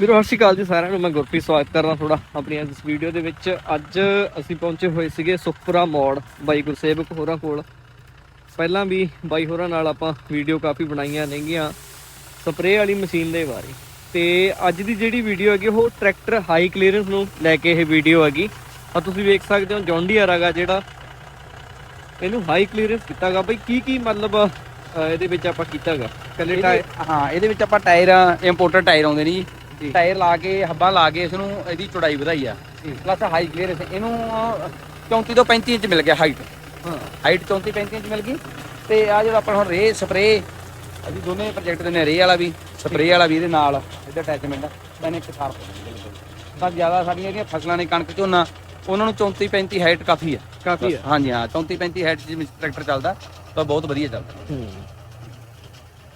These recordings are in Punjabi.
ਵੀਰੋ ਸਤਿ ਸ਼੍ਰੀ ਅਕਾਲ ਜੀ ਸਾਰਿਆਂ ਨੂੰ। ਮੈਂ ਗੁਰਪ੍ਰੀਤ ਸਵਾਗਤ ਕਰਦਾ ਥੋੜਾ ਆਪਣੀ ਇਸ ਵੀਡੀਓ ਦੇ ਵਿੱਚ। ਅੱਜ ਅਸੀਂ ਪਹੁੰਚੇ ਹੋਏ ਸੀਗੇ ਸੁਖਪੁਰਾ ਮੋੜ ਬਾਈ ਗੁਰਸੇਵਕ ਹੋਰਾਂ ਕੋਲ। ਪਹਿਲਾਂ ਵੀ ਬਾਈ ਹੋਰਾਂ ਨਾਲ ਆਪਾਂ ਵੀਡੀਓ ਕਾਫੀ ਬਣਾਈਆਂ ਨੇਗੀਆਂ ਸਪਰੇਅ ਵਾਲੀ ਮਸ਼ੀਨ ਦੇ ਬਾਰੇ। ਤੇ ਅੱਜ ਦੀ ਜਿਹੜੀ ਵੀਡੀਓ ਹੈਗੀ ਉਹ ਟਰੈਕਟਰ ਹਾਈ ਕਲੀਅਰੈਂਸ ਨੂੰ ਲੈ ਕੇ ਇਹ ਵੀਡੀਓ ਹੈਗੀ। ਆ ਤੁਸੀਂ ਵੇਖ ਸਕਦੇ ਹੋ ਜੌਂਡੀਅਰ ਹੈਗਾ ਜਿਹੜਾ ਇਹਨੂੰ ਹਾਈ ਕਲੀਅਰੈਂਸ ਕੀਤਾਗਾ ਬਈ ਕੀ ਕੀ ਮਤਲਬ ਇਹਦੇ ਵਿੱਚ ਆਪਾਂ ਕੀਤਾਗਾ? ਕੱਲੇ ਟਾਇਰ ਹਾਂ ਇਹਦੇ ਵਿੱਚ ਆਪਾਂ ਟਾਇਰ ਇੰਪੋਰਟਡ ਟਾਇਰ ਆਉਂਦੇ ਨੇ ਜੀ। ਟਾਇਰ ਲਾ ਕੇ ਹੱਬਾਂ ਲਾ ਕੇ ਇਸ ਨੂੰ ਇਹਦੀ ਚੌੜਾਈ ਵਧਾਈ ਆ। ਪਲੱਸ ਹਾਈ ਕਲੀਅਰੈਂਸ ਇਹਨੂੰ ਅਹ, 34 ਤੋਂ 35 ਇੰਚ ਮਿਲ ਗਿਆ ਹਾਈਟ ਹਾਂ। ਹਾਈਟ 34 35 ਇੰਚ ਮਿਲ ਗਈ। ਤੇ ਆ ਜਿਹੜਾ ਆਪਾਂ ਹੁਣ ਰੇ ਸਪਰੇ ਅਸੀਂ ਦੋਨੇ ਪ੍ਰੋਜੈਕਟ ਦੇ ਨੇ ਰੇ ਵਾਲਾ ਵੀ ਸਪਰੇ ਵਾਲਾ ਵੀ ਇਹਦੇ ਨਾਲ ਇਹਦਾ ਅਟੈਚਮੈਂਟ ਤਾਂ ਇੱਕ ਸਾਰ ਤਾਂ ਜ਼ਿਆਦਾ ਸਾਡੀਆਂ ਜਿਹੜੀਆਂ ਫਸਲਾਂ ਨੇ ਕਣਕ ਝੋਨਾ ਉਹਨਾਂ ਨੂੰ 34 35 ਹਾਈਟ ਕਾਫੀ ਆ। ਕਾਫੀ ਹੈ ਹਾਂਜੀ ਹਾਂ 34 35 ਹਾਈਟ ਜਿਵੇਂ ਟਰੈਕਟਰ ਚੱਲਦਾ ਤਾਂ ਬਹੁਤ ਵਧੀਆ ਚੱਲਦਾ। ਹੂੰ।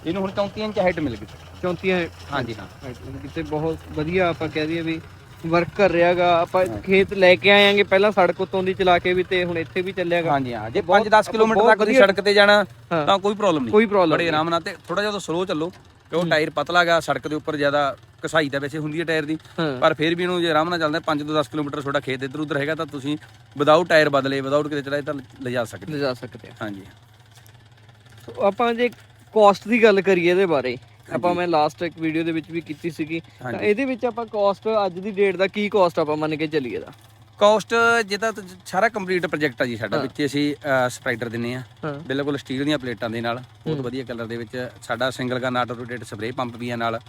ਇਹਨੂੰ ਹੁਣ 34 ਇੰਚ ਹਾਈਟ ਮਿਲ ਗਈ 34 ਹਾਂਜੀ ਹਾਂ। ਕਿਤੇ ਬਹੁਤ ਵਧੀਆ ਆਪਾਂ ਕਹਿ ਦਈਏ ਵੀ ਵਰਕ ਕਰ ਰਿਹਾਗਾ ਆਪਾਂ ਖੇਤ ਲੈ ਕੇ ਆਏਾਂਗੇ ਪਹਿਲਾਂ ਸੜਕ ਉੱਤੋਂ ਦੀ ਚਲਾ ਕੇ ਵੀ ਤੇ ਹੁਣ ਇੱਥੇ ਵੀ ਚੱਲਿਆਗਾ। ਹਾਂਜੀ ਹਾਂ। ਜੇ ਬਹੁਤ- 5-10 ਕਿਲੋਮੀਟਰ ਤੱਕ ਵਧੀਆ- ਸੜਕ ਤੇ ਜਾਣਾ। ਤਾਂ ਕੋਈ ਪ੍ਰੋਬਲਮ ਨਹੀਂ। ਕੋਈ ਪ੍ਰੋਬਲਮ ਬੜੇ ਆਰਾਮ ਨਾਲ ਤੇ ਥੋੜਾ ਜਿਹਾ ਸਲੋ ਚੱਲੋ ਕਿਉਂ ਟਾਇਰ ਪਤਲਾ ਗਾ ਸੜਕ ਦੇ ਉੱਪਰ ਜ਼ਿਆਦਾ ਕਸਾਈ ਤਾਂ ਵੈਸੇ ਹੁੰਦੀ ਹੈ ਟਾਇਰ ਦੀ ਪਰ ਫਿਰ ਵੀ ਇਹਨੂੰ ਜੇ ਆਰਾਮ ਨਾਲ ਚੱਲਦਾ 5 ਤੋਂ 10 ਕਿਲੋਮੀਟਰ ਤੁਹਾਡਾ ਖੇਤ ਇੱਧਰ ਉੱਧਰ ਹੈਗਾ ਤਾਂ ਤੁਸੀਂ ਵਿਦਆਊਟ ਟਾਇਰ ਬਦਲੇ ਵਿਦਆਊਟ ਕਿਤੇ ਚਲਾਏ ਤਾਂ ਲਿਜਾ ਸਕਦੇ ਲਿਜਾ ਸਕਦੇ ਹਾਂਜੀ। ਆਪਾਂ ਜੇ ਕਾਸਟ ਦੀ ਗੱਲ ਕਰੀਏ ਇਹਦੇ ਬਾਰੇ। ਆਪਾਂ ਮੈਂ ਲਾਸਟ ਇੱਕ ਵੀਡੀਓ ਦੇ ਵਿੱਚ ਵੀ ਕੀਤੀ ਸੀਗੀ। ਤਾਂ। ਇਹਦੇ ਵਿੱਚ ਆਪਾਂ ਕਾਸਟ ਅੱਜ ਦੀ ਡੇਟ ਦਾ ਕੀ ਕਾਸਟ ਆਪਾਂ ਮੰਨ ਕੇ ਚੱਲੀਏ ਦਾ ਕਾਸਟ ਜਿਹਦਾ ਸਾਰਾ ਕੰਪਲੀਟ ਪ੍ਰੋਜੈਕਟ ਆ ਜੀ ਸਾਡਾ ਵਿੱਚ ਅਸੀਂ ਸਪਰਾਈਡਰ ਦਿੰਨੇ ਆ ਬਿਲਕੁਲ ਸਟੀਲ ਦੀਆਂ ਪਲੇਟਾਂ ਦੇ ਨਾਲ ਬਹੁਤ ਵਧੀਆ ਕਲਰ ਦੇ ਵਿੱਚ ਸਾਡਾ single gun auto rotate spray pump ਵੀ ਆ ਨਾਲ।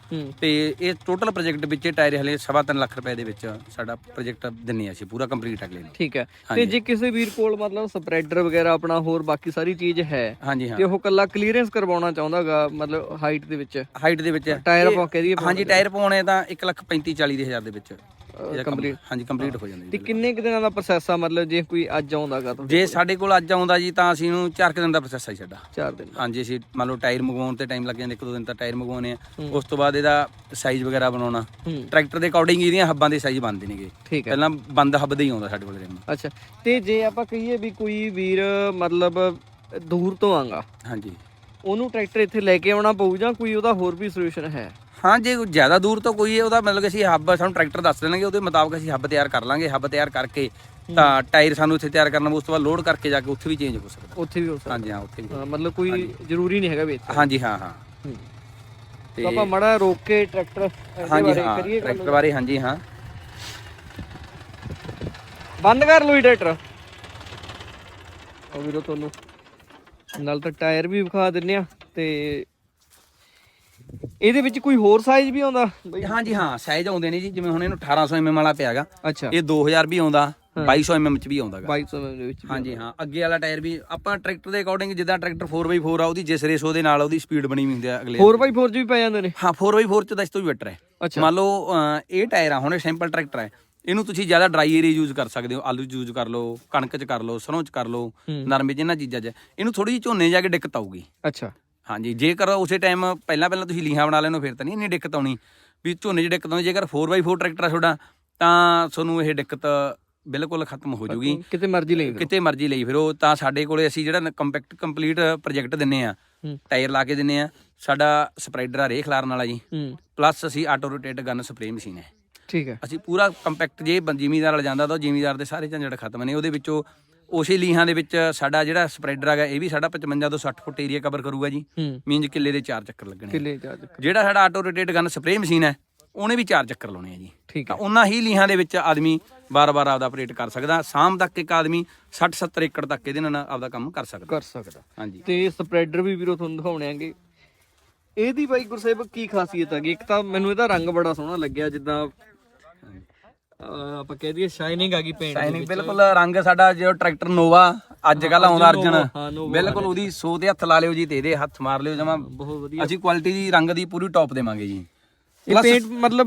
ਤੇ ਇਹ ਟੋਟਲ ਪ੍ਰੋਜੈਕਟ ਵਿੱਚ ਟਾਇਰ ਹਲੇ ਸਵਾ ਤਿੰਨ ਲੱਖ ਰੁਪਏ ਦੇ ਵਿੱਚ ਸਾਡਾ ਪ੍ਰੋਜੈਕਟ ਦਿੰਨੇ ਆ ਅਸੀਂ ਪੂਰਾ ਕੰਪਲੀਟ ਅਗਲੇ ਨੂੰ। ਠੀਕ ਹੈ। ਤੇ। ਜੇ ਕਿਸੇ ਵੀਰ ਕੋਲ ਮਤਲਬ ਸਪਰੈਡਰ ਵਗੈਰਾ ਆਪਣਾ ਹੋਰ ਬਾਕੀ ਸਾਰੀ ਚੀਜ਼ ਹੈ ਹਾਂਜੀ ਹਾਂ। ਤੇ ਉਹ ਕੱਲਾ ਕਲੀਅਰੈਂਸ ਕਰਵਾਉਣਾ ਚਾਹੁੰਦਾਗਾ ਮਤਲਬ ਹਾਈਟ ਦੇ ਵਿੱਚ? ਹਾਈਟ ਦੇ ਵਿੱਚ ਟਾਇਰ ਆਪਾਂ ਕਹਿ ਦਈਏ ਹਾਂਜੀ ਟਾਇਰ ਪਾਉਣੇ ਤਾਂ 1 ਲੱਖ 35 40 ਦੇ ਹਜ਼ਾਰ ਦੇ ਵਿੱਚ। ਇਹਦਾ ਕੰਮ- complete। ਹਾਂਜੀ ਕੰਪਲੀਟ ਹੋ ਜਾਂਦਾ ਤੇ ਜੀ। ਕਿੰਨੇ ਕੁ ਦਿਨਾਂ ਦਾ ਪ੍ਰੋਸੈਸ ਆ? ਮਤਲਬ ਜੇ ਕੋਈ ਅੱਜ ਆਉਂਦਾਗਾ ਤਾਂ ਜੇ ਸਾਡੇ ਕੋਲ ਅੱਜ ਆਉਂਦਾ ਜੀ ਤਾਂ ਅਸੀਂ ਨੂੰ 4 ਦਿਨ ਦਾ ਪ੍ਰੋਸੈਸ ਹੈ ਸਾਡਾ। 4 ਦਿਨ ਹਾਂਜੀ ਅਸੀਂ ਮੰਨ ਲਓ ਟਾਇਰ ਮੰਗਵਾਉਣ ਤੇ ਟਾਈਮ ਲੱਗ ਜਾਂਦਾ ਇੱਕ ਦੋ ਦਿਨ ਤਾਂ ਟਾਇਰ ਮੰਗਵਾਉਣੇ ਆ। ਉਸ ਤੋਂ ਬਾਅਦ ਇਹਦਾ ਸਾਈਜ਼ ਵਗੈਰਾ ਬਣਾਉਣਾ। ਹੂੰ। ਟਰੈਕਟਰ ਦੇ ਅਕੋਰਡਿੰਗ ਇਹਦੀਆਂ ਹੱਬਾਂ ਦੇ ਸਾਈਜ਼ ਬਣਦੇ ਨੇਗੇ। ਠੀਕ ਹੈ। ਪਹਿਲਾਂ ਬੰਦ ਹੱਬ ਦੇ ਹੀ ਆਉਂਦਾ ਸਾਡੇ ਕੋਲ ਰਿਮ ਅੱਛਾ ਤੇ ਜੇ ਆਪਾਂ ਕਹੀਏ ਵੀ ਕੋਈ ਵੀਰ ਮਤਲਬ ਦੂਰ ਤੋਂ ਆਂਗਾ ਹਾਂਜੀ। ਉਹਨੂੰ ਟਰੈਕਟਰ ਇੱਥੇ ਲੈ ਕੇ ਆਉਣਾ ਪਊ ਜਾਂ ਕੋਈ ਉਹਦਾ ਹੋਰ ਵੀ ਸੋਲੂਸ਼ਨ ਹੈ? ਹਾਂ ਜੇ ਜ਼ਿਆਦਾ ਦੂਰ ਤੋਂ ਕੋਈ ਹੈ ਉਹਦਾ ਮਤਲਬ ਕਿ ਅਸੀਂ ਹੱਬ ਸਾਨੂੰ ਟਰੈਕਟਰ ਦੱਸ ਦੇਣਗੇ ਉਹਦੇ ਮੁਤਾਬਕ ਅਸੀਂ ਹੱਬ ਤਿਆਰ ਕਰ ਲਾਂਗੇ ਹੱਬ ਤਿਆਰ ਕਰਕੇ ਤਾਂ ਟਾਇਰ ਸਾਨੂੰ ਇੱਥੇ ਤਿਆਰ ਕਰਨਾ ਉਸ ਤੋਂ ਬਾਅਦ ਲੋਡ ਕਰਕੇ ਜਾ ਕੇ ਉੱਥੇ ਵੀ ਚੇਂਜ ਹੋ ਸਕਦਾ। ਉੱਥੇ ਵੀ ਹੋ ਸਕਦਾ। ਹਾਂਜੀ ਹਾਂ ਉੱਥੇ ਵੀ। ਹਾਂ, ਮਤਲਬ ਕੋਈ ਜ਼ਰੂਰੀ ਨਹੀਂ ਹੈਗਾ ਵੀ ਇੱਥੇ। ਹਾਂਜੀ ਹਾਂ ਹਾਂ। ਹੂੰ। ਤਾਂ ਆਪਾਂ ਮੜਾ ਰੋਕ ਕੇ ਟਰੈਕਟਰ ਇਹਦੇ ਹਾਂਜੀ ਬਾਰੇ ਹਾਂ ਕਰੀਏ ਗੱਲ? ਟਰੈਕਟਰ ਬਾਰੇ ਹਾਂਜੀ ਹਾਂ। ਬੰਦ ਕਰ ਲਓ ਜੀ ਟਰੈਕਟਰ। ਉਹ ਵੀਰੋ ਤੁਹਾਨੂੰ ਨਾਲ ਤਾਂ ਟਾਇਰ ਵੀ ਵਿਖਾ ਦਿੰਨੇ ਆ ਤੇ ਇਹਦੇ ਵਿੱਚ ਕੋਈ ਹੋਰ ਸਾਈਜ਼ ਵੀ ਆਉਂਦਾ? ਬਈ ਹਾਂਜੀ ਹਾਂ ਸਾਈਜ਼ ਆਉਂਦੇ ਨੇ ਜੀ ਜਿਵੇਂ ਹੁਣ ਇਹਨੂੰ 1800 mm ਵਾਲਾ ਪਿਆਗਾ ਅੱਛਾ। ਇਹ 2000 ਵੀ ਆਉਂਦਾ 2200 mm ਚ ਵੀ ਆਉਂਦਾਗਾ 2200 ਦੇ ਵਿੱਚ ਹਾਂਜੀ ਹਾਂ ਅੱਗੇ ਵਾਲਾ ਟਾਇਰ ਵੀ ਆਪਾਂ ਟਰੈਕਟਰ ਦੇ ਅਕੋਰਡਿੰਗ ਜਿੱਦਾਂ ਟਰੈਕਟਰ 4x4 ਆ ਉਹਦੀ ਜਿਸ ਰੇਸ਼ੋ ਦੇ ਨਾਲ ਉਹਦੀ ਸਪੀਡ ਬਣੀ ਹੁੰਦੀ ਆ ਅਗਲੇ 4x4 ਚ ਵੀ ਪੈ ਜਾਂਦੇ ਨੇ? ਹਾਂ 4x4 ਚ ਤਾਂ ਇਸ ਤੋਂ ਵੀ ਬੈਟਰ ਹੈ। ਮੰਨ ਲਓ ਇਹ ਟਾਇਰ ਆ ਹੁਣ ਇਹ ਸਿੰਪਲ ਟਰੈਕਟਰ ਹੈ। ਇਹਨੂੰ ਤੁਸੀਂ ਜ਼ਿਆਦਾ ਡਰਾਈ ਏਰੀਆ ਯੂਜ਼ ਕਰ ਸਕਦੇ ਹੋ ਆਲੂ ਯੂਜ਼ ਕਰ ਲਓ ਕਣਕ 'ਚ ਕਰ ਲਓ ਸਰੋਂ 'ਚ ਕਰ ਲਓ। ਨਰਮੇ 'ਚ ਇਹਨਾਂ ਚੀਜ਼ਾਂ 'ਚ। ਇਹਨੂੰ ਥੋੜੀ ਜਿਹੀ ਝੋਨੇ ਜਾ ਕੇ ਦਿੱਕਤ ਆਊਗੀ। ਅੱਛਾ। ਹਾਂਜੀ ਜੇਕਰ ਉਸੇ ਟਾਈਮ ਪਹਿਲਾਂ ਪਹਿਲਾਂ ਤੁਸੀਂ ਲੀਹਾਂ ਬਣਾ ਲੈਣੋ ਫਿਰ ਤਾਂ ਨਹੀਂ ਇੰਨੀ ਦਿੱਕਤ ਆਉਣੀ। ਵੀ ਝੋਨੇ 'ਚ ਦਿੱਕਤ ਆਉਣੀ ਜੇਕਰ 4x4 ਟਰੈਕਟਰ ਆ ਤੁਹਾਡਾ ਤਾਂ ਤੁਹਾਨੂੰ ਇਹ ਦਿੱਕਤ ਬਿਲਕੁਲ ਖਤਮ ਹੋ ਜਾਊਗੀ ਕਿਤੇ ਮਰਜ਼ੀ ਲਈ। ਕਿਤੇ ਮਰਜ਼ੀ ਲਈ ਫਿਰੋ ਤਾਂ ਸਾਡੇ ਕੋਲੇ ਅਸੀਂ ਜਿਹੜਾ ਕੰਪੈਕਟ ਕੰਪਲੀਟ ਪ੍ਰੋਜੈਕਟ ਦਿੰਨੇ ਆ ਟਾਇਰ ਲਾ ਕੇ ਦਿੰਨੇ ਆ ਸਾਡਾ ਸਪਰਾਈਡਰ ਆ ਰੇ ਖਲਾਰਨ ਵਾਲਾ ਜੀ। ਪਲੱਸ ਅਸੀਂ auto rotate gun spray machine ਹੈ ਠੀਕ ਹੈ। ਅਸੀਂ ਪੂਰਾ ਕੰਪੈਕਟ ਜੇ ਜ਼ਿਮੀਂਦਾਰ ਵਾਲ ਜਾਂਦਾ ਤਾਂ ਉਹ ਜ਼ਿਮੀਂਦਾਰ ਦੇ ਸਾਰੇ ਝੰਜਟ ਖਤਮ ਨੇ ਉਹਦੇ ਵਿੱਚੋਂ ਉਸੇ ਲੀਹਾਂ ਦੇ ਵਿੱਚ ਸਾਡਾ ਜਿਹੜਾ ਸਪਰੈਡਰ ਹੈਗਾ ਇਹ ਵੀ ਸਾਡਾ 55 ਤੋਂ 60 ਫੁੱਟ ਏਰੀਆ ਕਵਰ ਕਰੂਗਾ ਜੀ। ਮੀਨਜ ਕਿੱਲੇ ਦੇ ਚਾਰ ਚੱਕਰ ਲੱਗਣੇ। ਕਿੱਲੇ ਜਾ ਚੱਕ ਜਿਹੜਾ ਸਾਡਾ auto rotate gun spray machine ਹੈ ਉਹਨੇ ਵੀ ਚਾਰ ਚੱਕਰ ਲਾਉਣੇ ਆ ਜੀ। ਠੀਕ ਹੈ। ਉਹਨਾਂ ਹੀ ਲੀਹਾਂ ਦੇ ਵਿੱਚ ਆਦਮੀ ਬਾਰ-ਬਾਰ ਆਪਦਾ ਆਪਰੇਟ ਕਰ ਸਕਦਾ। ਸ਼ਾਮ ਤੱਕ ਇੱਕ ਆਦਮੀ 60-70 ਏਕੜ ਤੱਕ ਇਹਦੇ ਨਾਲ ਆਪਦਾ ਕੰਮ ਕਰ ਸਕਦਾ। ਕਰ ਸਕਦਾ। ਹਾਂਜੀ। ਤੇ ਸਪਰੈਡਰ ਵੀ ਵੀਰੋ ਤੁਹਾਨੂੰ ਦਿਖਾਉਣੇ ਆਂਗੇ। ਇਹਦੀ ਬਾਈ ਗੁਰਸੇਵਕ ਕੀ ਖਾਸੀਅਤ ਹੈਗੀ? ਇੱਕ ਤਾਂ ਮੈਨੂੰ ਇਹਦਾ ਰੰਗ ਬੜਾ ਸੋਹਣਾ ਲੱਗਿਆ ਜਿੱਦਾਂ ਆਪਾਂ ਕਹਿ ਦਈਏ ਸ਼ਾਈਨਿੰਗ ਆ ਗਈ ਪੇਂਟ ਸ਼ਾਈਨਿੰਗ ਬਿਲਕੁਲ ਰੰਗ ਸਾਡਾ ਜੋ ਟਰੈਕਟਰ ਨੋਵਾ ਅੱਜ ਕੱਲ ਆਉਂਦਾ ਅਰਜਨ। ਹਾਂ, ਬਿਲਕੁਲ ਉਹਦੀ ਸੋ ਤੇ ਹੱਥ ਲਾ ਲਿਓ ਜੀ ਤੇ ਇਹਦੇ ਹੱਥ ਮਾਰ ਲਿਓ ਜਮਾ। ਬਹੁਤ ਵਧੀਆ। ਅਸੀਂ ਕੁਆਲਿਟੀ ਦੀ ਰੰਗ ਦੀ ਪੂਰੀ ਟੌਪ ਦੇਵਾਂਗੇ ਜੀ। ਇਹ ਪੇਂਟ ਮਤਲਬ।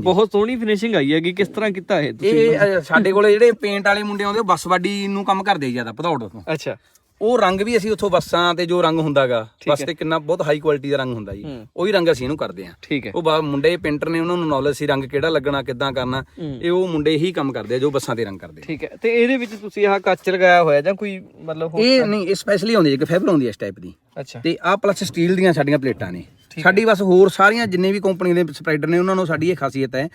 ਬਹੁਤ ਸੋਹਣੀ ਫਿਨਿਸ਼ਿੰਗ ਆਈ ਹੈਗੀ ਕਿਸ ਤਰ੍ਹਾਂ ਕੀਤਾ ਇਹ ਤੁਸੀਂ? ਇਹ ਸਾਡੇ ਕੋਲੇ ਜਿਹੜੇ ਪੇਂਟ ਵਾਲੇ ਮੁੰਡੇ ਆਉਂਦੇ ਉਹ ਬੱਸਵਾਡੀ ਨੂੰ ਕੰਮ ਕਰਦੇ ਜ਼ਿਆਦਾ ਭਦੌੜ ਤੋਂ। ਅੱਛਾ। ਉਹ ਰੰਗ ਵੀ ਅਸੀਂ ਉੱਥੋਂ ਬੱਸਾਂ ਤੇ ਜੋ ਰੰਗ ਹੁੰਦਾਗਾ ਬੱਸ ਤੇ ਕਿੰਨਾ ਬਹੁਤ ਹਾਈ ਕੁਆਲਿਟੀ ਦਾ ਰੰਗ ਹੁੰਦਾ ਜੀ। ਉਹੀ ਰੰਗ ਅਸੀਂ ਇਹਨੂੰ ਕਰਦੇ ਆ ਠੀਕ ਹੈ। ਉਹ ਬਾ ਮੁੰਡੇ ਪੇਂਟਰ ਨੇ ਉਹਨਾਂ ਨੂੰ ਨੌਲੇਜ ਸੀ ਰੰਗ ਕਿਹੜਾ ਲੱਗਣਾ ਕਿੱਦਾਂ ਕਰਨਾ। ਇਹ ਉਹ ਮੁੰਡੇ ਹੀ ਕੰਮ ਕਰਦੇ ਆ ਜੋ ਬੱਸਾਂ ਤੇ ਰੰਗ ਕਰਦੇ। ਠੀਕ ਹੈ। ਤੇ ਇਹਦੇ ਵਿੱਚ ਤੁਸੀਂ ਆਹ ਕੱਚ ਲਗਾਇਆ ਹੋਇਆ ਜਾਂ ਕੋਈ ਮਤਲਬ ਹੋਰ- ਇਹ ਨਹੀਂ ਇਹ ਸਪੈਸ਼ਲੀ ਆਉਂਦੀ ਹੈ ਕਿ ਫੈਬਰ ਆਉਂਦੀ ਹੈ ਇਸ ਟਾਈਪ ਦੀ। ਅੱਛਾ। ਤੇ ਆ ਪਲੱਸ ਸਟੀਲ ਦੀਆਂ ਸਾਡੀਆਂ ਪਲੇਟਾਂ ਨੇ। ਸਾਡੀ ਬਸ ਹੋਰ ਸਾਰੀਆਂ ਜਿੰਨੇ ਵੀ ਕੰਪਨੀ ਦੇ ਸਪਰਾਈਡਰ ਨੇ ਉਹਨਾਂ ਨੂੰ ਸਾਡੀ ਇਹ ਖਾਸੀਅਤ ਹੈ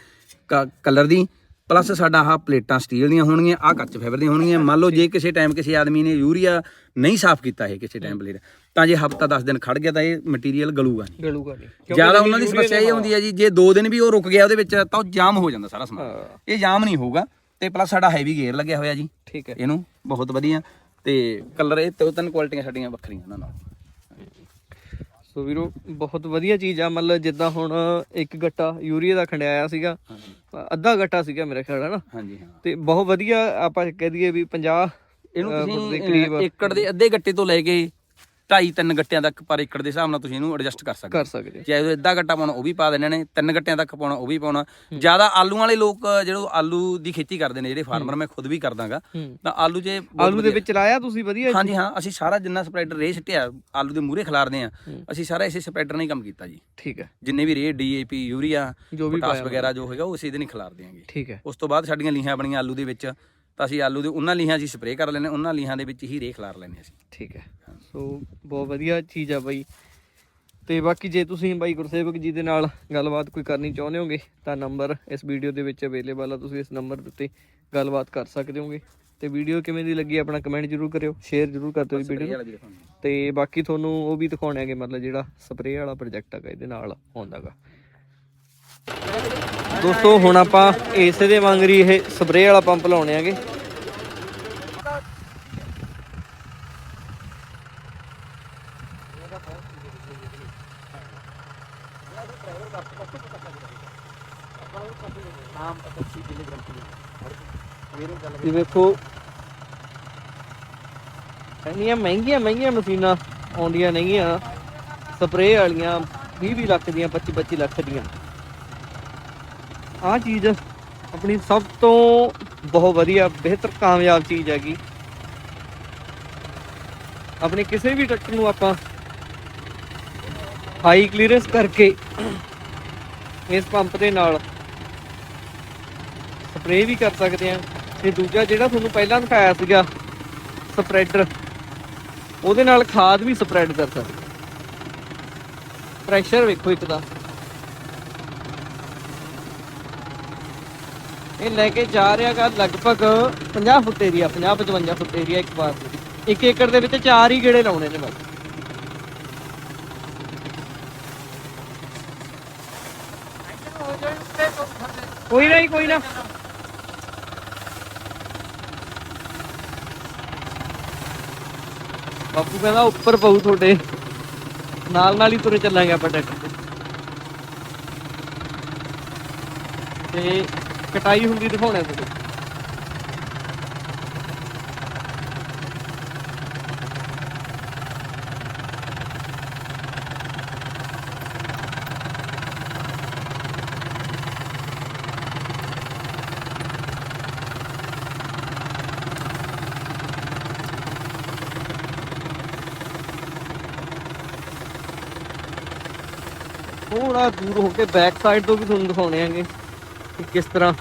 ਕਲਰ ਦੀ। ਪਲੱਸ ਸਾਡਾ ਆਹ ਪਲੇਟਾਂ ਸਟੀਲ ਦੀਆਂ ਹੋਣਗੀਆਂ ਆ ਕੱਚ ਫਾਈਬਰ ਦੀਆਂ ਹੋਣਗੀਆਂ। ਮੰਨ ਲਓ ਜੇ ਕਿਸੇ ਟਾਈਮ ਕਿਸੇ ਆਦਮੀ ਨੇ ਯੂਰੀਆ ਨਹੀਂ ਸਾਫ਼ ਕੀਤਾ ਇਹ ਕਿਸੇ ਟਾਈਮ ਪਲੇਟ ਤਾਂ ਜੇ ਹਫਤਾ 10 ਦਿਨ ਖੜ ਗਿਆ ਤਾਂ ਇਹ ਮਟੀਰੀਅਲ ਗਲੂਗਾ ਨਹੀਂ। ਗਲੂਗਾ ਨਹੀਂ ਜ਼ਿਆਦਾ ਉਹਨਾਂ ਦੀ ਸਮੱਸਿਆ ਇਹ ਹੁੰਦੀ ਹੈ ਜੀ ਜੇ 2 ਦਿਨ ਵੀ ਉਹ ਰੁਕ ਗਿਆ ਉਹਦੇ ਵਿੱਚ ਤਾਂ ਉਹ ਜਾਮ ਹੋ ਜਾਂਦਾ ਸਾਰਾ ਸਮਾਨ। ਹਾਂ। ਇਹ ਜਾਮ ਨਹੀਂ ਹੋਊਗਾ ਤੇ ਪਲੱਸ ਸਾਡਾ ਹੈਵੀ ਗੇਅਰ ਲੱਗਿਆ ਹੋਇਆ ਜੀ। ਠੀਕ ਹੈ। ਇਹਨੂੰ ਬਹੁਤ ਵਧੀਆ ਤੇ ਕਲਰ ਇਹ ਤਿੰਨ ਕੁਆਲਿਟੀਆਂ ਸਾਡੀਆਂ ਵੱਖਰੀਆਂ ਉਹਨਾਂ ਨਾਲ। ਸੋ ਵੀਰੋ ਬਹੁਤ ਵਧੀਆ ਚੀਜ਼ ਆ। ਮਤਲਬ ਜਿੱਦਾਂ ਹੁਣ ਇੱਕ ਗੱਟਾ ਯੂਰੀਆ ਦਾ ਖੰਡਿਆਇਆ ਸੀਗਾ। ਅੱਧਾ ਗੱਟਾ ਸੀਗਾ ਮੇਰੇ ਖਿਆਲ ਹੈ ਨਾ ਹਾਂਜੀ ਹਾਂ। ਤੇ ਬਹੁਤ ਵਧੀਆ ਆਪਾਂ ਕਹਿ ਦਈਏ ਵੀ 50 ਇਹਨੂੰ ਤੁਸੀਂ ਏਕੜ ਦੇ ਅੱਧੇ ਗੱਟੇ ਤੋਂ ਲੈ ਕੇ 2.5 3 ਗੱਟਿਆਂ ਤੱਕ ਪਰ ਏਕੜ ਦੇ ਹਿਸਾਬ ਨਾਲ ਤੁਸੀਂ ਇਹਨੂੰ ਐਡਜਸਟ ਕਰ ਸਕਦੇ ਕਰ ਸਕਦੇ ਚਾਹੇ ਉਹ ਅੱਧਾ ਗੱਟਾ ਪਾਉਣਾ ਉਹ ਵੀ ਪਾ ਦੇਣੇ ਨੇ ਤਿੰਨ ਗੱਟਿਆਂ ਤੱਕ ਪਾਉਣਾ ਉਹ ਵੀ ਪਾਉਣਾ। ਜ਼ਿਆਦਾ ਆਲੂ ਵਾਲੇ ਲੋਕ ਜਿਹੜੇ ਆਲੂ ਦੀ ਖੇਤੀ ਕਰਦੇ ਨੇ ਜਿਹੜੇ ਫਾਰਮਰ ਮੈਂ ਖੁਦ ਵੀ ਕਰਦਾਗਾ। ਤਾਂ ਆਲੂ ਬਹੁਤ ਆਲੂ ਦੇ ਵਿੱਚ ਲਾਇਆ ਤੁਸੀਂ ਵਧੀਆ ਹਾਂਜੀ ਹਾਂ ਅਸੀਂ ਸਾਰਾ ਜਿੰਨਾ ਸਪਰੈਡਰ ਰੇ ਸਿੱਟਿਆ ਆਲੂ ਦੇ ਮੂਹਰੇ ਖਿਲਾਰਦੇ ਆ ਅਸੀਂ ਸਾਰਾ ਇਸੇ ਸਪਰੈਡਰ ਨਾਲ ਹੀ ਕੰਮ ਕੀਤਾ ਜੀ। ਠੀਕ ਹੈ। ਜਿੰਨੇ ਵੀ ਰੇ ਡੀਏਪੀ ਯੂਰੀਆ ਜੋ ਵੀ ਪੋਟਾਸ ਵਗੈਰਾ ਜੋ ਹੈਗਾ ਉਹ ਇਸੇ ਦੇ ਨਹੀਂ ਖਿਲਾਰਦੇ ਆਂਗੇ ਠੀਕ ਹੈ। ਉਸ ਤੋਂ ਬਾਅਦ ਸਾਡੀਆਂ ਲੀਹਾਂ ਬਣੀਆਂ ਆਲੂ ਦੇ ਵਿੱਚ। ਤਾਂ ਅਸੀਂ ਆਲੂ ਦੇ ਉਹਨਾਂ ਲੀਹਾਂ 'ਚ ਹੀ ਸਪਰੇਅ ਕਰ ਲੈਂਦੇ ਉਹਨਾਂ ਲੀਹਾਂ ਦੇ ਵਿੱਚ ਹੀ ਰੇ ਖਿਲਾਰ ਲੈਂਦੇ ਅਸੀਂ। ਠੀਕ ਹੈ। ਸੋ ਬਹੁਤ ਵਧੀਆ ਚੀਜ਼ ਆ ਬਾਈ। ਤੇ ਬਾਕੀ ਜੇ ਤੁਸੀਂ ਬਾਈ ਗੁਰਸੇਵਕ ਜੀ ਦੇ ਨਾਲ ਗੱਲਬਾਤ ਕੋਈ ਕਰਨੀ ਚਾਹੁੰਦੇ ਹੋਗੇ ਤਾਂ ਨੰਬਰ ਇਸ ਵੀਡੀਓ ਦੇ ਵਿੱਚ ਅਵੇਲੇਬਲ ਆ ਤੁਸੀਂ ਇਸ ਨੰਬਰ ਦੇ ਉੱਤੇ ਗੱਲਬਾਤ ਕਰ ਸਕਦੇ ਹੋਗੇ। ਤੇ ਵੀਡੀਓ ਕਿਵੇਂ ਦੀ ਲੱਗੀ ਆਪਣਾ ਕਮੈਂਟ ਜਰੂਰ ਕਰਿਓ ਸ਼ੇਅਰ ਜਰੂਰ ਕਰ ਦਿਓ ਵੀਡੀਓ ਤੇ ਬਾਕੀ ਤੁਹਾਨੂੰ ਉਹ ਵੀ ਦਿਖਾਉਣਾਗੇ ਮਤਲਬ ਜਿਹੜਾ ਸਪਰੇਅ ਵਾਲਾ ਪ੍ਰੋਜੈਕਟ ਹੈਗਾ ਇਹਦੇ ਨਾਲ ਆਉਂਦਾਗਾ। ਦੋਸਤੋ, ਹੁਣ ਆਪਾਂ ਇਸੇ ਦੇ ਵਾਂਗ ਹੀ ਇਹ ਸਪਰੇਅ ਵਾਲਾ ਪੰਪ ਲਾਉਣੇ ਆਗੇ ਇਹ ਵੇਖੋ, ਇੰਨੀਆਂ ਮਹਿੰਗੀਆਂ ਮਹਿੰਗੀਆਂ ਮਸ਼ੀਨਾਂ ਆਉਂਦੀਆਂ ਨਹੀਂਆਂ ਸਪਰੇਅ ਵਾਲੀਆਂ 20 20 ਲੱਖ ਦੀਆਂ 25 25 ਲੱਖ ਦੀਆਂ। ਆਹ ਚੀਜ਼ ਆਪਣੀ ਸਭ ਤੋਂ ਬਹੁਤ ਵਧੀਆ, ਬਿਹਤਰ, ਕਾਮਯਾਬ ਚੀਜ਼ ਹੈਗੀ। ਆਪਣੇ ਕਿਸੇ ਵੀ ਟਰੈਕਟਰ ਨੂੰ ਆਪਾਂ ਹਾਈ ਕਲੀਅਰੈਂਸ ਕਰਕੇ ਇਸ ਪੰਪ ਦੇ ਨਾਲ ਸਪਰੇਅ ਵੀ ਕਰ ਸਕਦੇ ਆ ਤੇ ਦੂਜਾ ਜਿਹੜਾ ਤੁਹਾਨੂੰ ਪਹਿਲਾਂ ਦਿਖਾਇਆ ਸੀਗਾ ਸਪਰੈਡਰ ਉਹਦੇ ਨਾਲ ਖਾਦ ਵੀ ਸਪਰੈਡ ਕਰ ਸਕਦੇ ਪ੍ਰੈਸ਼ਰ ਵੇਖੋ ਇੱਕ ਦਾ। ਇਹ ਲੈ ਕੇ ਜਾ ਰਿਹਾਗਾ ਲਗਭਗ 50 ਫੁੱਟ ਏਰੀਆ 50 55 ਫੁੱਟ ਏਰੀਆ ਇੱਕ ਵਾਰ ਦੇ। ਵਿੱਚ। ਇੱਕ ਏਕੜ ਦੇ ਵਿੱਚ ਚਾਰ ਹੀ ਗੇੜੇ ਲਾਉਣੇ ਨੇ ਬਸ ਕੋਈ ਨਹੀਂ ਕੋਈ ਨਾ। ਬਾਪੂ ਕਹਿੰਦਾ ਉੱਪਰ ਪਊ ਤੁਹਾਡੇ। ਨਾਲ ਨਾਲ ਹੀ ਤੁਰੇ ਚੱਲਾਂਗੇ ਆਪਾਂ ਟਰੈਕਟਰ ਤੇ। ਤੇ ਕਟਾਈ ਹੁੰਦੀ ਦਿਖਾਉਣਾ ਤੁਹਾਨੂੰ ਥੋੜਾ ਦੂਰ ਹੋ ਕੇ ਬੈਕ ਸਾਈਡ ਤੋਂ ਵੀ ਤੁਹਾਨੂੰ ਦਿਖਾਉਣੇ ਆਂਗੇ। ਕਿ ਕਿਸ ਤਰ੍ਹਾਂ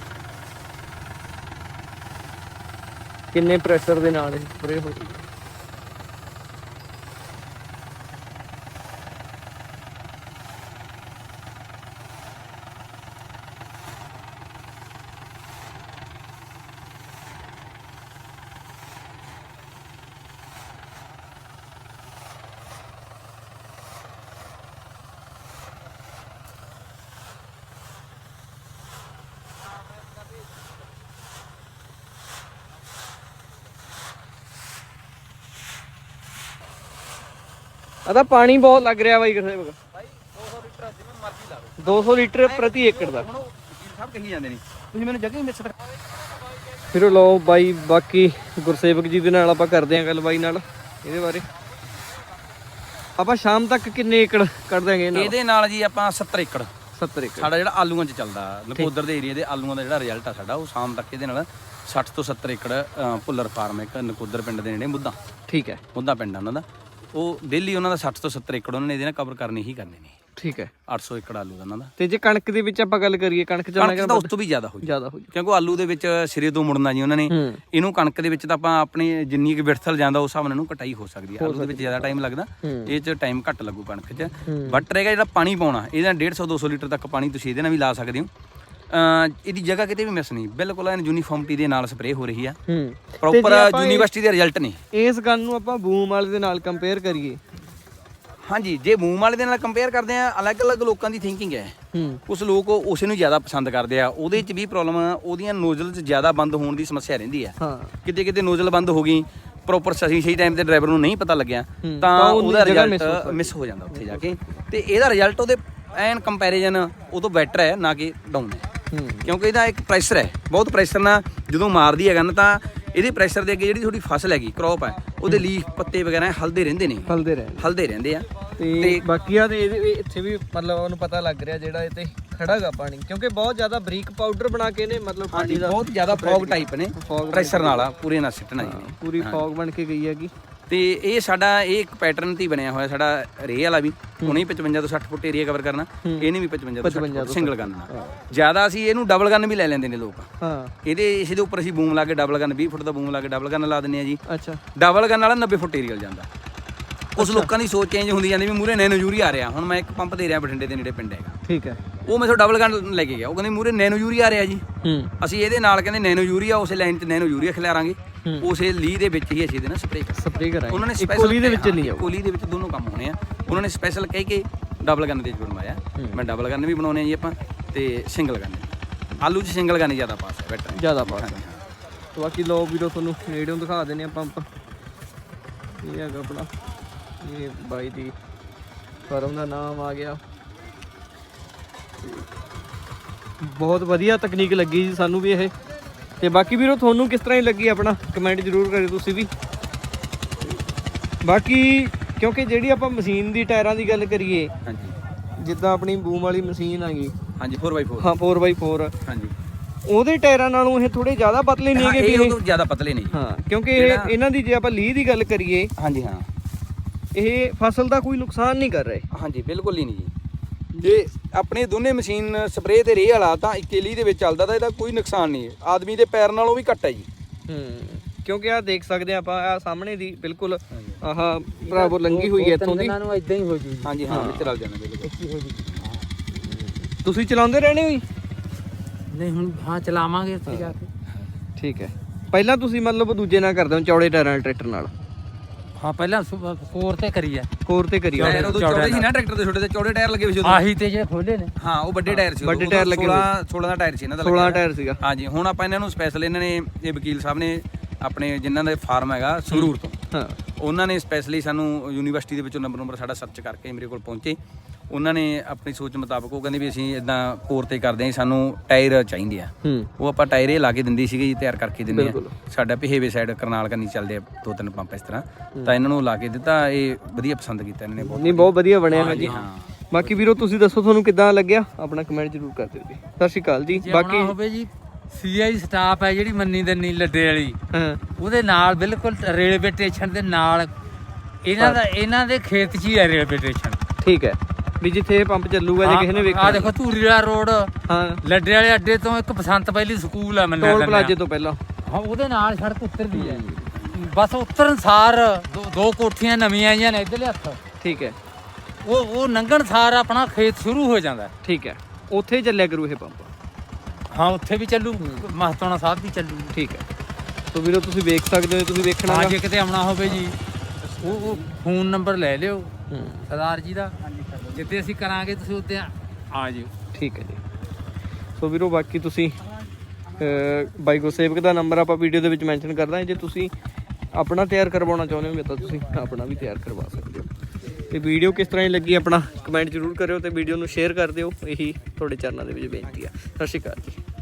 ਕਿੰਨੇ ਪ੍ਰੈਸ਼ਰ ਦੇ ਨਾਲ ਇਹ ਸਪਰੇ ਹੋ ਰਹੀ ਹੈ। ਆਦਾ ਪਾਣੀ ਬਹੁਤ ਲੱਗ ਰਿਹਾ ਬਾਈ ਕਿਸੇ ਵਗਾ ਭਾਈ 200 ਲੀਟਰ ਜਿਵੇਂ ਮਰਜ਼ੀ ਲਾ ਲਓ 200 ਲੀਟਰ ਪ੍ਰਤੀ ਏਕੜ ਦਾ। ਹੁਣ ਉਹ ਵਕੀਲ ਸਾਹਿਬ ਕਹੀ ਜਾਂਦੇ ਨੇ ਤੁਸੀਂ ਮੈਨੂੰ ਜਗ੍ਹਾ ਹੀ ਮਿਸ ਫਿਰ ਲਓ ਬਾਈ ਬਾਕੀ ਗੁਰਸੇਵਕ ਜੀ ਦੇ ਨਾਲ ਆਪਾਂ ਕਰਦੇ ਆਂ ਗੱਲ ਬਾਈ ਨਾਲ ਇਹਦੇ ਬਾਰੇ। ਆਪਾਂ ਸ਼ਾਮ ਤੱਕ ਕਿੰਨੇ ਏਕੜ ਕੱਢ ਦਾਂਗੇ ਇਹਨਾਂ ਇਹਦੇ ਨਾਲ ਜੀ ਆਪਾਂ 70 ਏਕੜ। 70 ਏਕੜ। ਸਾਡਾ ਜਿਹੜਾ ਆਲੂਆਂ 'ਚ ਚੱਲਦਾ ਨਕੋਦਰ ਦੇ ਏਰੀਆ ਦੇ ਆਲੂਆਂ ਦਾ ਜਿਹੜਾ ਰਿਜ਼ਲਟ ਆ ਸਾਡਾ ਉਹ ਸ਼ਾਮ ਤੱਕ ਇਹਦੇ ਨਾਲ 60 ਤੋਂ 70 ਏਕੜ ਭੁੱਲਰ ਫਾਰਮ ਇੱਕ ਨਕੋਦਰ ਪਿੰਡ ਦੇ ਨੇੜੇ ਮੁੱਦਾ। ਠੀਕ ਹੈ। ਮੁੱਦਾ ਪਿੰਡ ਆ ਉਹਨਾਂ ਦਾ। ਉਹ ਡੇਲੀ ਉਹਨਾਂ ਦਾ 60 ਤੋਂ 70 ਏਕੜ ਉਹਨਾਂ ਨੇ ਇਹਦੇ ਨਾਲ ਕਵਰ ਕਰਨੇ ਹੀ ਕਰਨੇ ਨੇ ਠੀਕ ਹੈ। 800 ਏਕੜ ਆਲੂ ਦਾ ਇਹਨਾਂ ਦਾ। ਤੇ ਜੇ ਕਣਕ ਦੇ ਵਿੱਚ ਆਪਾਂ ਗੱਲ ਕਰੀਏ ਕਣਕ ਚ ਕਣਕ ਤਾਂ ਉਸ ਤੋਂ ਵੀ ਜ਼ਿਆਦਾ ਹੋ ਜ਼ਿਆਦਾ ਹੋ ਕਿਉਂਕਿ ਆਲੂ ਦੇ ਵਿੱਚ ਸਿਰੇ ਤੋਂ ਮੁੜਨਾ ਜੀ ਉਹਨਾਂ ਨੇ। ਇਹਨੂੰ ਕਣਕ ਦੇ ਵਿੱਚ ਤਾਂ ਆਪਾਂ ਆਪਣੀ ਜਿੰਨੀ ਕੁ ਵਿੜਥਲ ਜਾਂਦਾ ਉਸ ਹਿਸਾਬ ਨਾਲ ਇਹਨੂੰ ਕਟਾਈ ਹੋ ਸਕਦੀ ਹੈ। ਆਲੂ ਦੇ ਵਿੱਚ ਜ਼ਿਆਦਾ ਟਾਈਮ ਲੱਗਦਾ। ਇਹ ਚ ਟਾਈਮ ਘੱਟ ਲੱਗੂ ਕਣਕ 'ਚ। ਬਟ ਰਹੇਗਾ ਜਿਹੜਾ ਪਾਣੀ ਪਾਉਣਾ ਇਹਦਾ 150 200 ਲੀਟਰ ਤੱਕ ਪਾਣੀ ਤੁਸੀਂ ਇਹਦੇ ਨਾਲ ਵੀ ਲਾ ਸਕਦੇ ਹੋ। ਇਹਦੀ ਜਗ੍ਹਾ ਕਿਤੇ ਵੀ ਮਿਸ ਨਹੀਂ। ਬਿਲਕੁਲ ਐਨ ਯੂਨੀਫਾਰਮਟੀ ਦੇ ਨਾਲ ਸਪਰੇਅ ਹੋ ਰਹੀ ਆ। ਹੂੰ। ਪ੍ਰੋਪਰ ਯੂਨੀਵਰਸਿਟੀ ਦੇ ਰਿਜ਼ਲਟ ਨੇ। ਇਸ ਗੱਲ ਨੂੰ ਆਪਾਂ ਬੂਮ ਵਾਲੇ ਦੇ ਨਾਲ ਕੰਪੇਅਰ ਕਰੀਏ। ਹਾਂਜੀ ਜੇ ਮੂੰਹ ਵਾਲੇ ਦੇ ਨਾਲ ਕੰਪੇਅਰ ਕਰਦੇ ਆ ਅਲੱਗ-ਅਲੱਗ ਲੋਕਾਂ ਦੀ ਥਿੰਕਿੰਗ ਹੈ। ਕੁਝ ਲੋਕ ਉਸੇ ਨੂੰ ਜ਼ਿਆਦਾ ਪਸੰਦ ਕਰਦੇ ਆ। ਉਹਦੇ 'ਚ ਵੀ ਪ੍ਰੋਬਲਮ ਉਹਦੀਆਂ ਨੋਜ਼ਲ 'ਚ ਜ਼ਿਆਦਾ ਬੰਦ ਹੋਣ ਦੀ ਸਮੱਸਿਆ ਰਹਿੰਦੀ ਆ। ਹਾਂ। ਕਿਤੇ ਕਿਤੇ ਨੋਜ਼ਲ ਬੰਦ ਹੋ ਗਈ ਪ੍ਰੋਪਰ ਸਹੀ ਸਹੀ ਟਾਈਮ ਤੇ ਡਰਾਈਵਰ ਨੂੰ ਨਹੀਂ ਪਤਾ ਲੱਗਿਆ ਤਾਂ ਉਹਦੀ ਰਿਜ਼ਲਟ ਮਿਸ ਹੋ ਜਾਂਦਾ ਉੱਥੇ ਜਾ ਕੇ। ਤੇ ਇਹਦਾ ਰਿਜ਼ਲਟ ਉਹਦੇ ਐਨ ਕੰਪੈਰੀਜ਼ਨ ਉਹ ਤੋਂ ਬੈਟਰ ਹੈ ਨਾ ਕਿ ਡਾਊਨ ਹੂੰ। ਕਿਉਂਕਿ ਇਹਦਾ ਇੱਕ ਪ੍ਰੈਸ਼ਰ ਹੈ ਬਹੁਤ ਪ੍ਰੈਸ਼ਰ ਨਾਲ ਜਦੋਂ ਮਾਰਦੀ ਹੈ ਗਨ ਤਾਂ ਇਹਦੇ ਪ੍ਰੈਸ਼ਰ ਦੇ ਅੱਗੇ ਜਿਹੜੀ ਤੁਹਾਡੀ ਫਸਲ ਹੈਗੀ ਕ੍ਰੌਪ ਹੈ ਉਹਦੇ ਲੀਫ ਪੱਤੇ ਵਗੈਰਾ ਹਲਦੇ ਰਹਿੰਦੇ ਨੇ। ਫਲਦੇ ਰਹੇ ਹਲਦੇ ਰਹਿੰਦੇ ਆ। ਤੇ ਬਾਕੀ ਆ ਤੇ ਇਹਦੇ ਇੱਥੇ ਵੀ ਮਤਲਬ ਉਹਨੂੰ ਪਤਾ ਲੱਗ ਰਿਹਾ ਜਿਹੜਾ ਇਹ ਤੇ ਖੜਾਗਾ ਪਾਣੀ ਕਿਉਂਕਿ ਬਹੁਤ ਜ਼ਿਆਦਾ ਬਰੀਕ ਪਾਊਡਰ ਬਣਾ ਕੇ ਨੇ ਮਤਲਬ ਪਾਣੀ ਦਾ। ਬਹੁਤ ਜ਼ਿਆਦਾ ਫੌਗ ਟਾਈਪ ਨੇ ਪ੍ਰੈਸ਼ਰ ਨਾਲ ਆ ਪੂਰੇ ਨਾਲ ਸਿੱਟਣਾ ਜੀ। ਪੂਰੀ ਫੌਗ ਬਣ ਕੇ ਗਈ ਹੈਗੀ। ਤੇ ਇਹ ਸਾਡਾ ਇਹ ਇੱਕ ਪੈਟਰਨ ਤੇ ਬਣਿਆ ਹੋਇਆ ਸਾਡਾ ਰੇ ਵਾਲਾ ਵੀ। ਉਹਨੇ ਹੀ 55 ਤੋਂ 60 ਫੁੱਟ ਏਰੀਆ ਕਵਰ ਕਰਨਾ। ਇਹਨੇ ਵੀ 55 ਤੋਂ 60 ਫੁੱਟ ਸਿੰਗਲ ਗਨ ਨਾਲ ਜ਼ਿਆਦਾ ਅਸੀਂ ਇਹਨੂੰ ਡਬਲ ਗਨ ਵੀ ਲੈ ਲੈਂਦੇ ਨੇ ਲੋਕ। ਹਾਂ। ਇਹਦੇ ਇਸ ਦੇ ਉੱਪਰ ਅਸੀਂ ਬੂਮ ਲਾ ਕੇ ਡਬਲ ਗਨ 20 ਫੁੱਟ ਦਾ ਬੂਮ ਲਾ ਕੇ ਡਬਲ ਗਨ ਲਾ ਦਿੰਦੇ ਆ ਜੀ। ਅੱਛਾ। ਡਬਲ ਗਨ ਵਾਲਾ 90 ਫੁੱਟ ਏਰੀਆ ਜਾਂਦਾ ਉਸ ਲੋਕਾਂ ਦੀ ਸੋਚ ਚੇਂਜ ਹੁੰਦੀ ਜਾਂਦੀ ਵੀ ਮੂਰੇ ਨੈਨੋ ਯੂਰੀ ਆ ਰਿਹਾ। ਹੁਣ ਮੈਂ ਇੱਕ ਪੰਪ ਦੇ ਰਿਹਾ ਬਠਿੰਡੇ ਦੇ ਨੇੜੇ ਪਿੰਡ ਹੈਗਾ। ਠੀਕ ਹੈ। ਉਹ ਮੈਥੋਂ ਡਬਲ ਗਨ ਲੈ ਕੇ ਗਿਆ। ਉਹ ਕਹਿੰਦੇ ਮੂਰੇ ਨੈਨੋ ਯੂਰੀ ਆ ਰਿਹਾ ਜੀ। ਹੂੰ। ਅਸੀਂ ਇਹਦੇ ਨਾਲ ਕਹਿੰਦੇ ਨੈਨੋ ਯੂਰੀਆ ਉਸੇ ਲਾਈਨ 'ਚ ਨੈਨੋ ਯੂਰੀਆ ਖਿਲਾਰਾਂਗੇ। ਉਸੇ ਲੀ ਦੇ ਵਿੱਚ ਹੀ ਅਸੀਂ ਇਹਦੇ ਨਾਲ ਸਪਰੇਅ ਸਪਰੇ ਕਰਾਂਗੇ। ਉਹਨਾਂ ਨੇ ਸਪੈਸ਼ਲ ਕੋਲੀ ਦੇ ਵਿੱਚ ਨਹੀਂ ਆਉ ਕੋਲੀ ਦੇ ਵਿੱਚ ਦੋਨੋਂ ਕੰਮ ਹੋਣੇ ਆ। ਉਹਨਾਂ ਨੇ ਸਪੈਸ਼ਲ ਕਹਿ ਕੇ ਡਬਲ ਗਨ ਦੇ ਵਿੱਚ ਬਣਵਾਇਆ ਮੈਂ ਡਬਲ ਗਨ ਵੀ ਬਣਾਉਣੇ ਆ ਜੀ ਆਪਾਂ ਤੇ ਸਿੰਗਲ ਗਨ ਆਲੂ 'ਚ ਸਿੰਗਲ ਗਨ ਜ਼ਿਆਦਾ ਪਾਸ ਹੈ ਬੈਟਰ ਜ਼ਿਆਦਾ ਪਾਸ ਤੇ ਬਾਕੀ ਲੋ ਵੀਰੋ ਤੁਹਾਨੂੰ ਨੇੜਿਓਂ ਦਿਖਾ ਦਿੰਦੇ ਆ ਪੰਪ। ਇਹ ਹੈਗਾ ਆਪਣਾ। ਇਹ ਬਾਈ ਦੀ ਫਰਮ ਦਾ ਨਾਮ ਆ ਗਿਆ। ਬਹੁਤ ਵਧੀਆ ਤਕਨੀਕ ਲੱਗੀ ਜੀ ਸਾਨੂੰ ਵੀ ਇਹ। ਤੇ ਬਾਕੀ ਵੀਰੋ ਤੁਹਾਨੂੰ ਕਿਸ ਤਰ੍ਹਾਂ ਦੀ ਲੱਗੀ ਆਪਣਾ ਕਮੈਂਟ ਜ਼ਰੂਰ ਕਰਿਓ ਤੁਸੀਂ ਵੀ। ਬਾਕੀ ਕਿਉਂਕਿ ਜਿਹੜੀ ਆਪਾਂ ਮਸ਼ੀਨ ਦੀ ਟਾਇਰਾਂ ਦੀ ਗੱਲ ਕਰੀਏ ਹਾਂਜੀ। ਜਿੱਦਾਂ ਆਪਣੀ ਬੂਮ ਵਾਲੀ ਮਸ਼ੀਨ ਆਗੀ ਹਾਂਜੀ 4x4 ਹਾਂ 4x4 ਹਾਂਜੀ। ਉਹਦੇ ਟਾਇਰਾਂ ਨਾਲੋਂ ਇਹ ਥੋੜੇ ਜ਼ਿਆਦਾ ਪਤਲੇ ਨਹੀਂ ਹਾਂ, ਵੀ ਇਹ ਜ਼ਿਆਦਾ ਪਤਲੇ ਨਹੀਂ ਹਾਂ ਕਿਉਂਕਿ ਇਹ ਇਹਨਾਂ ਦੀ ਜੇ ਆਪਾਂ ਲੀਹ ਦੀ ਗੱਲ ਕਰੀਏ ਹਾਂਜੀ ਹਾਂ। ਇਹ ਫਸਲ ਦਾ ਕੋਈ ਨੁਕਸਾਨ ਨਹੀਂ ਕਰ ਰਹੇ? ਹਾਂਜੀ ਬਿਲਕੁਲ ਹੀ ਨਹੀਂ ਜੀ। ਜੇ ਆਪਣੇ ਦੋਨੇ ਮਸ਼ੀਨ ਸਪਰੇਅ ਤੇ ਰੇ ਵਾਲਾ ਤਾਂ ਇਕੇਲੀ ਦੇ ਵਿੱਚ ਚੱਲਦਾ ਤਾਂ ਇਹਦਾ ਕੋਈ ਨੁਕਸਾਨ ਨਹੀਂ ਆਦਮੀ ਦੇ ਪੈਰ ਨਾਲੋਂ ਵੀ ਘੱਟ ਹੈ ਜੀ। ਹੂੰ ਕਿਉਂਕਿ ਆ ਦੇਖ ਸਕਦੇ ਆ ਆਪਾਂ ਆ ਸਾਹਮਣੇ ਦੀ ਬਿਲਕੁਲ ਆਹ ਬਰਾਬਰ ਲੰਗੀ ਹੋਈ ਹੈ ਇੱਥੋਂ ਦੀ। ਨੂੰ ਇਦਾਂ ਹੀ ਹੋ ਜੂ ਹਾਂਜੀ ਹਾਂ ਵਿੱਚ ਰਲ ਜਾਣਾ ਬਿਲਕੁਲ। ਹੋ ਜੂ ਤੁਸੀਂ ਚਲਾਉਂਦੇ ਰਹਿਣੇ ਹੋ ਜੀ? ਨਹੀਂ ਹੁਣ ਹਾਂ ਚਲਾਵਾਂਗੇ ਉੱਥੇ ਜਾ ਕੇ। ਠੀਕ ਹੈ। ਪਹਿਲਾਂ ਤੁਸੀਂ ਮਤਲਬ ਦੂਜੇ ਨਾਲ ਕਰਦੇ ਹੋ ਚੌੜੇ ਟਾਇਰਾਂ ਵਾਲੇ ਟਰੈਕਟਰ ਨਾਲ? ਹਾਂ ਪਹਿਲਾਂ ਕੋਰ ਤੇ ਕਰੀ ਆ। ਕੋਰ ਤੇ ਕਰੀਓ ਟਾਇਰ ਉਦੋਂ ਚੌੜੇ ਸੀ ਨਾ ਟਰੈਕਟਰ ਦੇ ਛੋਟੇ ਤੇ ਚੌੜੇ ਟਾਇਰ ਲੱਗੇ ਹੋਏ ਸੀ ਉਦੋਂ। ਆਹੀ ਤੇ ਜੇ ਖੋਲੇ ਨੇ। ਹਾਂ ਉਹ ਵੱਡੇ ਟਾਇਰ ਸੀ ਵੱਡੇ ਟਾਇਰ ਲੱਗੇ 16 16 ਦਾ ਟਾਇਰ ਸੀ ਇਹਨਾਂ ਦਾ 16 ਲੱਗਿਆ। ਟਾਇਰ ਸੀਗਾ। ਹਾਂਜੀ ਹੁਣ ਆਪਾਂ ਇਹਨਾਂ ਨੂੰ ਸਪੈਸ਼ਲ ਇਹਨਾਂ ਨੇ ਇਹ ਵਕੀਲ ਸਾਹਿਬ ਨੇ ਆਪਣੇ ਜਿਨ੍ਹਾਂ ਦਾ ਫਾਰਮ ਹੈਗਾ ਸੰਗਰੂਰ ਤੋਂ। ਹਾਂ। ਉਹਨਾਂ ਨੇ ਸਪੈਸ਼ਲੀ ਸਾਨੂੰ ਯੂਨੀਵਰਸਿਟੀ ਦੇ ਵਿੱਚੋਂ ਨੰਬਰ ਨੰਬਰ ਸਾਡਾ ਸਰਚ ਕਰਕੇ ਮੇਰੇ ਕੋਲ ਪਹੁੰਚੇ। ਉਹਨਾਂ ਨੇ ਆਪਣੀ ਸੋਚ ਮੁਤਾਬਕ ਉਹ ਕਹਿੰਦੇ ਵੀ ਅਸੀਂ ਇਦਾਂ ਕੋਰ ਤੇ ਕਰਦੇ ਹਾਂ ਸਾਨੂੰ ਟਾਇਰ ਚਾਹੀਦੇ ਆ। ਹੂੰ। ਉਹ ਆਪਾਂ ਟਾਇਰ ਇਹ ਲਾ ਕੇ ਦਿੰਦੀ ਸੀਗੇ ਜੀ ਤਿਆਰ ਕਰਕੇ ਦਿੰਦੇ ਆ। ਬਿਲਕੁਲ। ਸਾਡਾ ਪਿਹੇਵੇ ਸਾਈਡ ਕਰਨਾਲ ਕੰਨੀ ਚੱਲਦੇ ਆ ਦੋ ਤਿੰਨ ਪੰਪ ਇਸ ਤਰ੍ਹਾਂ। ਤਾਂ ਇਹਨਾਂ ਨੂੰ ਲਾ ਕੇ ਦਿੱਤਾ ਇਹ ਵਧੀਆ ਪਸੰਦ ਕੀਤਾ ਇਹਨਾਂ ਨੇ ਬਹੁਤ ਨਹੀਂ ਬਹੁਤ ਵਧੀਆ ਬਣਿਆ ਹੈ ਜੀ। ਹਾਂ। ਬਾਕੀ ਵੀਰੋ ਤੁਸੀਂ ਦੱਸੋ ਤੁਹਾਨੂੰ ਕਿੱਦਾਂ ਲੱਗਿਆ? ਆਪਣਾ ਕਮੈਂਟ ਜ਼ਰੂਰ ਕਰ ਦਿਓ ਜੀ। ਸਤਿ ਸ਼੍ਰੀ ਅਕਾਲ ਜੀ। ਬਾਕੀ ਹੋਵੇ ਜੀ ਸੀਆਈ ਸਟਾਫ ਹੈ ਜਿਹੜੀ ਮੰਨੀ ਦੰਨੀ ਲੱਡੇ ਵਾਲੀ। ਹਾਂ। ਉਹਦੇ ਨਾਲ ਬਿਲਕੁਲ ਰੇਲਵੇ ਸਟੇਸ਼ਨ ਦੇ ਨਾਲ ਇਹਨਾਂ ਦਾ ਇਹਨਾਂ ਦੇ ਖੇਤ 'ਚ ਹੀ ਹੈ ਰੇਲਵੇ ਸਟੇਸ਼ਨ ਠੀਕ ਹੈ। ਵੀ ਜਿੱਥੇ ਇਹ ਪੰਪ ਚੱਲੂਗਾ ਜੇ ਕਿਸੇ ਨੇ ਆ ਵੇਖਣਾ ਦੇਖੋ ਧੂਰੀਲਾ ਰੋਡ। ਹਾਂ। ਲੱਡੇ ਵਾਲੇ ਅੱਡੇ ਤੋਂ ਇੱਕ ਬਸੰਤ ਪਹਿਲੀ ਸਕੂਲ ਆ ਮੰਨਿਆ ਟੋਲ। ਪਲਾਜ਼ੇ ਤੋਂ ਪਹਿਲਾਂ। ਹਾਂ ਉਹਦੇ ਨਾਲ ਸੜਕ ਉੱਤਰਦੀ ਹੈ ਬਸ ਉਤਰਨ ਸਾਰ ਦੋ- ਕੋਠੀਆਂ ਨਵੀਆਂ ਆਈਆਂ ਨੇ ਇਧਰਲੇ ਹੱਥ। ਠੀਕ ਹੈ। ਉਹ ਉਹ ਨੰਗਣ ਸਾਰ ਆਪਣਾ ਖੇਤ ਸ਼ੁਰੂ ਹੋ ਜਾਂਦਾ। ਠੀਕ ਹੈ। ਉੱਥੇ ਚੱਲਿਆ ਕਰੂ ਇਹ ਪੰਪ। ਹਾਂ ਉੱਥੇ ਵੀ ਚੱਲੂ ਮਹਤੋਣਾ ਸਾਹਿਬ ਵੀ ਚੱਲੂ। ਠੀਕ ਹੈ। ਸੋ ਵੀਰੋ ਤੁਸੀਂ ਵੇਖ ਸਕਦੇ ਹੋ ਤੁਸੀਂ ਵੇਖਣਾ। ਜੇ ਕਿਤੇ ਆਉਣਾ ਹੋਵੇ ਜੀ। ਉਹ ਫੋਨ ਨੰਬਰ ਲੈ ਲਿਓ। ਸਰਦਾਰ ਜੀ ਦਾ। ਜਿੱਤੇ ਅਸੀਂ ਕਰਾਂਗੇ ਤੁਸੀਂ ਉੱਤੇ ਆ। ਜਿਓ। ਠੀਕ ਹੈ ਜੀ। ਸੋ ਵੀਰੋ ਬਾਕੀ ਤੁਸੀਂ ਬਾਈ ਗੁਰਸੇਵਕ ਦਾ ਨੰਬਰ ਆਪਾਂ ਵੀਡੀਓ ਦੇ ਵਿੱਚ ਮੈਂਸ਼ਨ ਕਰ ਦਾਂਗੇ। ਜੇ ਤੁਸੀਂ ਆਪਣਾ ਤਿਆਰ ਕਰਵਾਉਣਾ ਚਾਹੁੰਦੇ ਹੋ ਤਾਂ ਤੁਸੀਂ ਆਪਣਾ ਵੀ ਤਿਆਰ ਕਰਵਾ ਸਕਦੇ ਹੋ। ਤੇ ਵੀਡੀਓ ਕਿਸ ਤਰ੍ਹਾਂ ਦੀ ਲੱਗੀ ਆਪਣਾ ਕਮੈਂਟ ਜ਼ਰੂਰ ਕਰਿਓ ਤੇ ਵੀਡੀਓ ਨੂੰ ਸ਼ੇਅਰ ਕਰ ਦਿਓ। ਇਹੀ ਤੁਹਾਡੇ ਚਰਨਾਂ ਦੇ ਵਿੱਚ ਬੇਨਤੀ ਆ। ਸਤਿ ਸ਼੍ਰੀ ਅਕਾਲ ਜੀ।